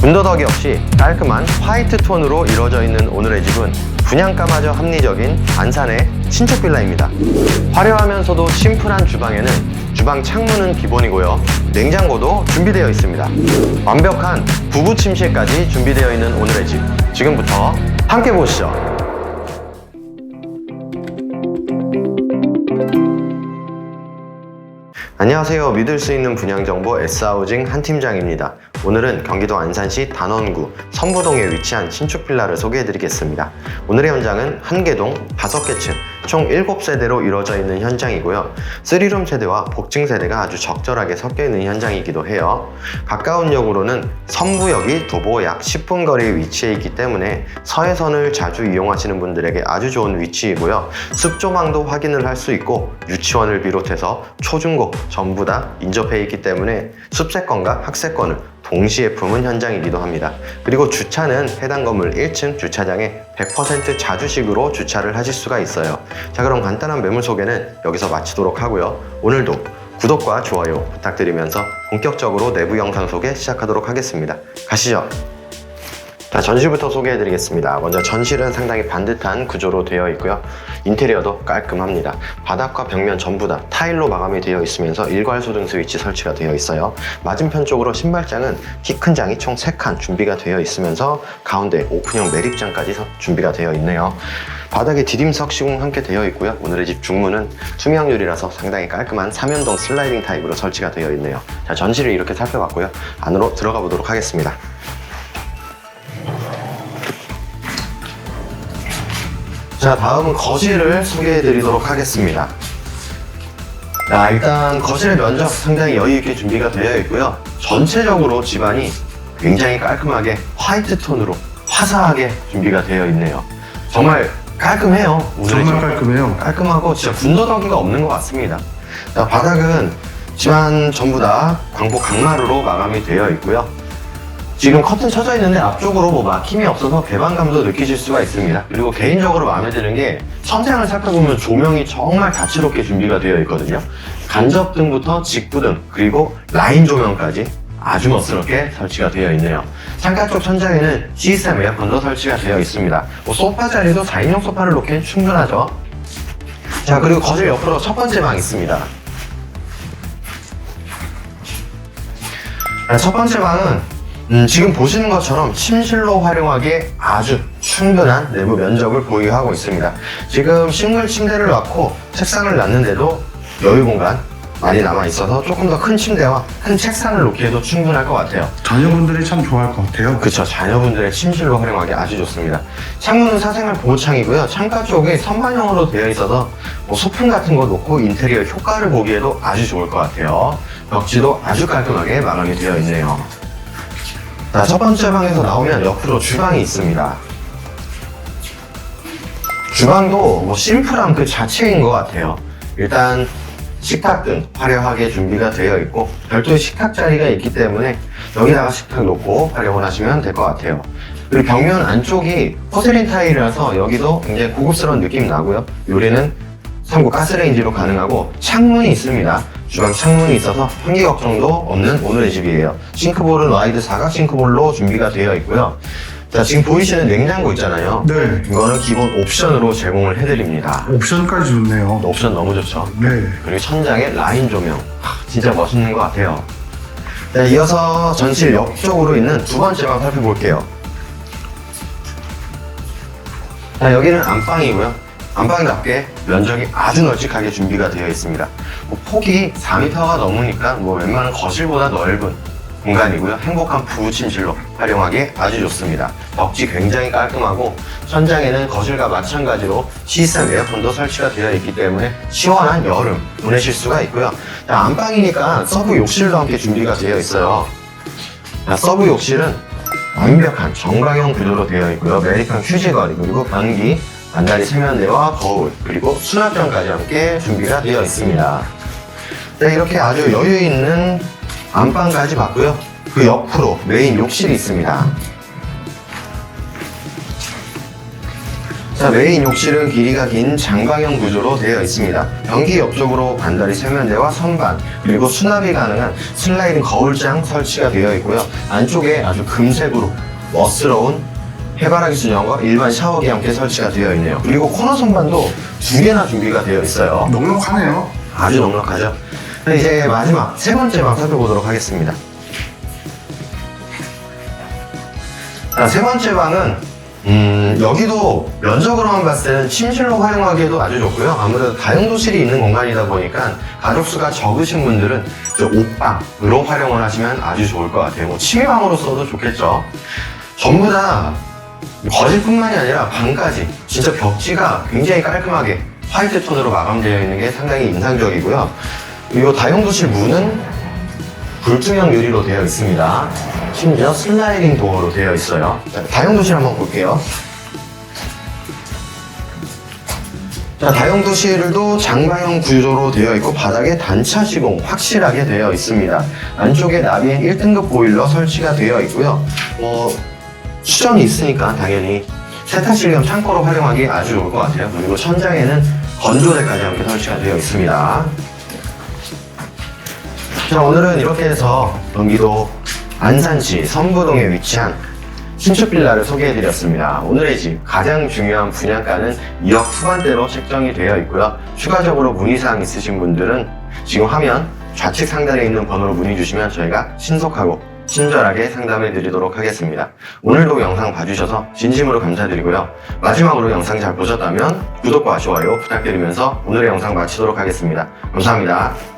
군더더기 없이 깔끔한 화이트 톤으로 이루어져 있는 오늘의 집은 분양가마저 합리적인 안산의 신축 빌라입니다. 화려하면서도 심플한 주방에는 주방 창문은 기본이고요. 냉장고도 준비되어 있습니다. 완벽한 부부 침실까지 준비되어 있는 오늘의 집. 지금부터 함께 보시죠. 안녕하세요. 믿을 수 있는 분양정보 S하우징 한 팀장입니다. 오늘은 경기도 안산시 단원구 선부동에 위치한 신축 빌라를 소개해드리겠습니다. 오늘의 현장은 한개동 5개 층, 총 7세대로 이루어져 있는 현장이고요. 3룸 세대와 복층 세대가 아주 적절하게 섞여 있는 현장이기도 해요. 가까운 역으로는 선부역이 도보 약 10분 거리에 위치해 있기 때문에 서해선을 자주 이용하시는 분들에게 아주 좋은 위치이고요. 습조망도 확인을 할 수 있고 유치원을 비롯해서 초중고 전부 다 인접해 있기 때문에 숲세권과 학세권을 동시에 품은 현장이기도 합니다. 그리고 주차는 해당 건물 1층 주차장에 100% 자주식으로 주차를 하실 수가 있어요. 자, 그럼 간단한 매물 소개는 여기서 마치도록 하고요. 오늘도 구독과 좋아요 부탁드리면서 본격적으로 내부 영상 소개 시작하도록 하겠습니다. 가시죠. 자, 전실부터 소개해드리겠습니다. 먼저 전실은 상당히 반듯한 구조로 되어 있고요. 인테리어도 깔끔합니다. 바닥과 벽면 전부 다 타일로 마감이 되어 있으면서 일괄소 등수 위치 설치가 되어 있어요. 맞은편 쪽으로 신발장은 키 큰 장이 총 3칸 준비가 되어 있으면서 가운데 오픈형 매립장까지 서- 준비가 되어 있네요. 바닥에 디딤석 시공 함께 되어 있고요. 오늘의 집 중문은 투명유리라서 상당히 깔끔한 삼연동 슬라이딩 타입으로 설치가 되어 있네요. 자, 전실을 이렇게 살펴봤고요. 안으로 들어가 보도록 하겠습니다. 자, 다음은 거실을 소개해 드리도록 하겠습니다. 자, 일단 거실의 면적 상당히 여유있게 준비가 되어 있고요. 전체적으로 집안이 굉장히 깔끔하게 화이트 톤으로 화사하게 준비가 되어 있네요. 정말 깔끔해요. 정말 집. 깔끔해요. 깔끔하고 진짜 군더더기가 없는 것 같습니다. 자, 바닥은 집안 전부 다 광고 강마루로 마감이 되어 있고요. 지금 커튼 쳐져 있는데 앞쪽으로 뭐 막힘이 없어서 개방감도 느끼실 수가 있습니다. 그리고 개인적으로 마음에 드는 게 천장을 살펴보면 조명이 정말 다채롭게 준비가 되어 있거든요. 간접등부터 직부등 그리고 라인 조명까지 아주 멋스럽게 설치가 되어 있네요. 창가 쪽 천장에는 시스템 에어컨도 설치가 되어 있습니다. 뭐 소파 자리도 4인용 소파를 놓기엔 충분하죠. 자 그리고 거실 옆으로 첫 번째 방 있습니다. 아, 첫 번째 방은 음, 지금 보시는 것처럼 침실로 활용하기에 아주 충분한 내부 면적을 보유하고 있습니다. 지금 싱글 침대를 놨고 책상을 놨는데도 여유 공간 많이 남아 있어서 조금 더 큰 침대와 큰 책상을 놓기에도 충분할 것 같아요. 자녀분들이 참 좋아할 것 같아요. 그쵸 자녀분들의 침실로 활용하기 아주 좋습니다 창문은 사생활 보호창이고요 창가 쪽에 선반형으로 되어 있어서 뭐 소품 같은 거 놓고 인테리어 효과를 보기에도 아주 좋을 것 같아요 벽지도 아주 깔끔하게 마감이 되어 있네요 자, 첫 번째 방에서 나오면 옆으로 주방이 있습니다 주방도 뭐 심플한 그 자체인 것 같아요. 일단 식탁 등 화려하게 준비가 되어 있고 별도의 식탁 자리가 있기 때문에 여기다가 식탁 놓고 활용을 하시면 될 것 같아요. 그리고 벽면 안쪽이 포세린 타일이라서 여기도 굉장히 고급스러운 느낌이 나고요. 요리는 참고 가스레인지로 가능하고 창문이 있습니다. 주방 창문이 있어서 환기 걱정도 없는 오늘의 집이에요. 싱크볼은 와이드 사각 싱크볼로 준비가 되어 있고요. 자, 지금 보이시는 냉장고 있잖아요. 네. 이거는 기본 옵션으로 제공을 해드립니다. 옵션까지 좋네요. 옵션 너무 좋죠. 네. 그리고 천장에 라인 조명. 하, 진짜 멋있는 것 같아요. 네, 이어서 전실 옆쪽으로 있는 두 번째 방 살펴볼게요. 자, 여기는 안방이고요. 안방답게 면적이 아주 널찍하게 준비가 되어 있습니다. 뭐 폭이 4m가 넘으니까 뭐 웬만한 거실보다 넓은 공간이고요. 행복한 부침실로 활용하기 아주 좋습니다. 벽지 굉장히 깔끔하고 천장에는 거실과 마찬가지로 시스템 에어컨도 설치가 되어 있기 때문에 시원한 여름 보내실 수가 있고요. 자, 안방이니까 서브 욕실도 함께 준비가 되어 있어요. 자, 서브 욕실은 완벽한 정강형 구조로 되어 있고요. 메리칸 휴지거리 그리고 변기, 반다리 세면대와 거울 그리고 수납장까지 함께 준비가 되어 있습니다. 네, 이렇게 아주 여유 있는 안방까지 봤고요. 그 옆으로 메인 욕실이 있습니다. 자, 메인 욕실은 길이가 긴 장방형 구조로 되어 있습니다. 변기 옆쪽으로 반다리 세면대와 선반, 그리고 수납이 가능한 슬라이딩 거울장 설치가 되어 있고요. 안쪽에 아주 금색으로 멋스러운 해바라기 수정과 일반 샤워기 함께 설치가 되어 있네요. 그리고 코너 선반도 두 개나 준비가 되어 있어요. 넉넉하네요. 아주 넉넉하죠. 네, 이제 마지막 세 번째 방 살펴보도록 하겠습니다. 자, 세 번째 방은 음, 여기도 면적으로만 봤을 때는 침실로 활용하기에도 아주 좋고요. 아무래도 다용도실이 있는 공간이다 보니까 가족 수가 적으신 분들은 옷방으로 활용을 하시면 아주 좋을 것 같아요. 뭐 취미방으로 써도 좋겠죠. 전부 다 거실뿐만이 아니라 방까지 진짜 벽지가 굉장히 깔끔하게 화이트 톤으로 마감되어 있는 게 상당히 인상적이고요. 그리고 다용도실 문은 불투명 유리로 되어 있습니다. 심지어 슬라이딩 도어로 되어 있어요. 자, 다용도실 한번 볼게요. 자, 다용도실도 장방형 구조로 되어 있고 바닥에 단차 시공 확실하게 되어 있습니다. 안쪽에 나비엔 1등급 보일러 설치가 되어 있고요. 뭐 수정이 있으니까 당연히 세탁실 겸 창고로 활용하기 아주 좋을 것 같아요. 그리고 천장에는 건조대까지 함께 설치가 되어 있습니다. 자, 오늘은 이렇게 해서 경기도 안산시 선부동에 위치한 신축 빌라를 소개해드렸습니다. 오늘의 집 가장 중요한 분양가는 2억 후반대로 책정이 되어 있고요. 추가적으로 문의사항 있으신 분들은 지금 화면 좌측 상단에 있는 번호로 문의 주시면 저희가 신속하고 친절하게 상담해 드리도록 하겠습니다. 오늘도 영상 봐주셔서 진심으로 감사드리고요. 마지막으로 영상 잘 보셨다면 구독과 좋아요 부탁드리면서 오늘의 영상 마치도록 하겠습니다. 감사합니다.